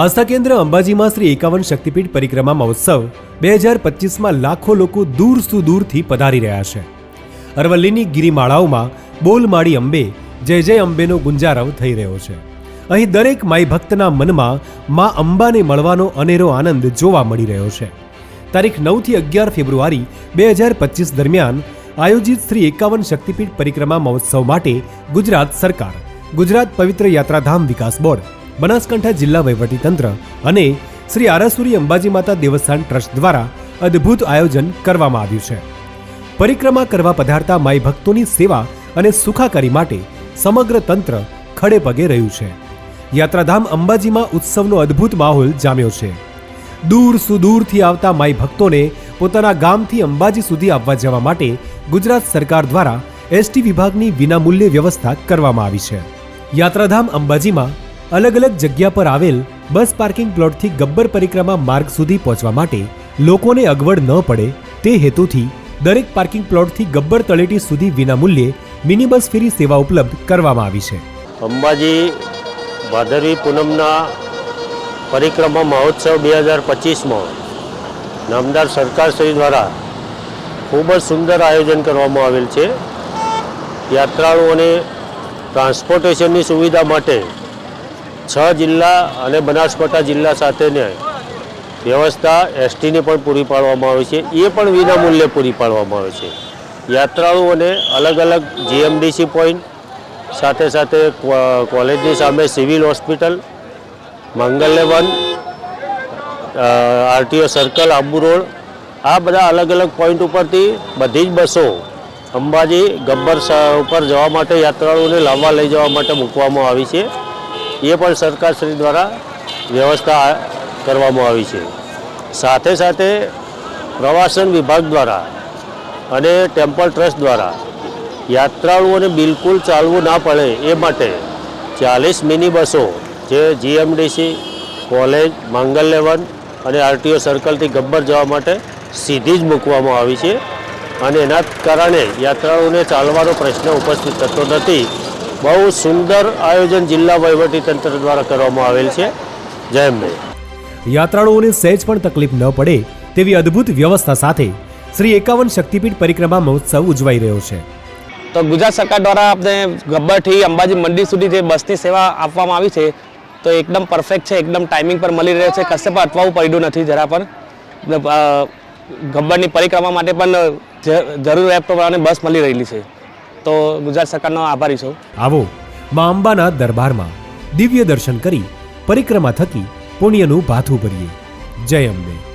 આસ્થા કેન્દ્ર અંબાજીમાં શ્રી એકાવન શક્તિપીઠ પરિક્રમા મહોત્સવ બે હજાર પચીસમાં લાખો લોકો દૂર સુદૂરથી પધારી રહ્યા છે. અરવલ્લીની ગિરિમાળાઓમાં બોલમાળી અંબે, જય જય અંબેનો ગુંજારવ થઈ રહ્યો છે. અહીં દરેક માઈ ભક્તના મનમાં મા અંબાને મળવાનો અનેરો આનંદ જોવા મળી રહ્યો છે. તારીખ નવથી અગિયાર ફેબ્રુઆરી બે હજાર પચીસ દરમિયાન આયોજિત શ્રી એકાવન શક્તિપીઠ પરિક્રમા મહોત્સવ માટે ગુજરાત સરકાર, ગુજરાત પવિત્ર યાત્રાધામ વિકાસ બોર્ડ બનાસકાંઠા જિલ્લા વહીવટીતંત્ર અને શ્રી આરાસુરી અંબાજી માતા દેવસ્થાન ટ્રસ્ટ દ્વારા અદ્ભુત આયોજન કરવામાં આવ્યું છે. પરિક્રમા કરવા પધારતા માઈ ભક્તોની સેવા અને સુખાકારી માટે સમગ્ર તંત્ર ખડે પગે રહ્યું છે. યાત્રાધામ અંબાજીમાં ઉત્સવનો અદ્ભુત માહોલ જામ્યો છે. દૂર સુદૂરથી આવતા માઈ ભક્તોને પોતાના ગામથી અંબાજી સુધી આવવા જવા માટે ગુજરાત સરકાર દ્વારા એસટી વિભાગની વિનામૂલ્યે વ્યવસ્થા કરવામાં આવી છે. યાત્રાધામ અંબાજીમાં અલગ અલગ જગ્યા પર આવેલ બસ પાર્કિંગ પ્લોટથી ગબ્બર પરિક્રમા માર્ગ સુધી પહોંચવા માટે લોકોને અગવડ ન પડે તે હેતુથી દરેક પાર્કિંગ પ્લોટથી ગબ્બર તળેટી સુધી વિનામૂલ્યે મિની બસ ફેરી સેવા ઉપલબ્ધ કરવામાં આવી છે. અંબાજી ભાદરવી પૂનમના પરિક્રમા મહોત્સવ બે હજાર પચીસમાં નામદાર સરકારશ્રી દ્વારા ખૂબ જ સુંદર આયોજન કરવામાં આવેલ છે. યાત્રાળુઓને ટ્રાન્સપોર્ટેશનની સુવિધા માટે છ જિલ્લા અને બનાસકાંઠા જિલ્લા સાથેને વ્યવસ્થા એસટીને પણ પૂરી પાડવામાં આવે છે. એ પણ વિનામૂલ્યે પૂરી પાડવામાં આવે છે. યાત્રાળુઓને અલગ અલગ જીએમડીસી પોઈન્ટ સાથે સાથે કોલેજની સામે civil hospital, Mangalya one RTO circle, Abu road, આ બધા અલગ અલગ પોઈન્ટ ઉપરથી બધી જ બસો અંબાજી ગબ્બર ઉપર જવા માટે યાત્રાળુઓને લાવવા લઈ જવા માટે મૂકવામાં આવી છે. એ પણ સરકારશ્રી દ્વારા વ્યવસ્થા કરવામાં આવી છે. સાથે સાથે પ્રવાસન વિભાગ દ્વારા અને ટેમ્પલ ટ્રસ્ટ દ્વારા યાત્રાળુઓને બિલકુલ ચાલવું ના પડે એ માટે ચાલીસ મિની બસો જે જીએમડીસી કોલેજ માંગલ્ય લેવન અને આરટીઓ સર્કલથી ગબ્બર જવા માટે સીધી જ મૂકવામાં આવી છે. અને એના કારણે યાત્રાળુઓને ચાલવાનો પ્રશ્ન ઉપસ્થિત થતો નથી. બહુ સુંદર આયોજન જિલ્લા વહીવટીતંત્ર દ્વારા કરવામાં આવેલ છે. જય અંબે યાત્રાળુઓને સહેજ પણ તકલીફ ન પડે તેવી અદ્ભુત વ્યવસ્થા સાથે શ્રી એકાવન શક્તિપીઠ પરિક્રમા મહોત્સવ ઉજવાઈ રહ્યો છે. તો ગુજરાત સરકાર દ્વારા આપણે ગબ્બરથી અંબાજી મંદિર સુધી જે બસની સેવા આપવામાં આવી છે તો એકદમ પરફેક્ટ છે એકદમ ટાઈમિંગ પર મળી રહ્યો છે. કશે પણ અટવાવું પડ્યું નથી જરા પણ. ગબ્બરની પરિક્રમા માટે પણ જરૂર પ્રમાણે બસ મળી રહેલી છે. તો ગુજરાત સરકારનો આભારી છું. આવો, મા અંબાના દરબારમાં દિવ્ય દર્શન કરી પરિક્રમા થકી પુણ્યનું ભાથું ભરીએ. જય અંબે.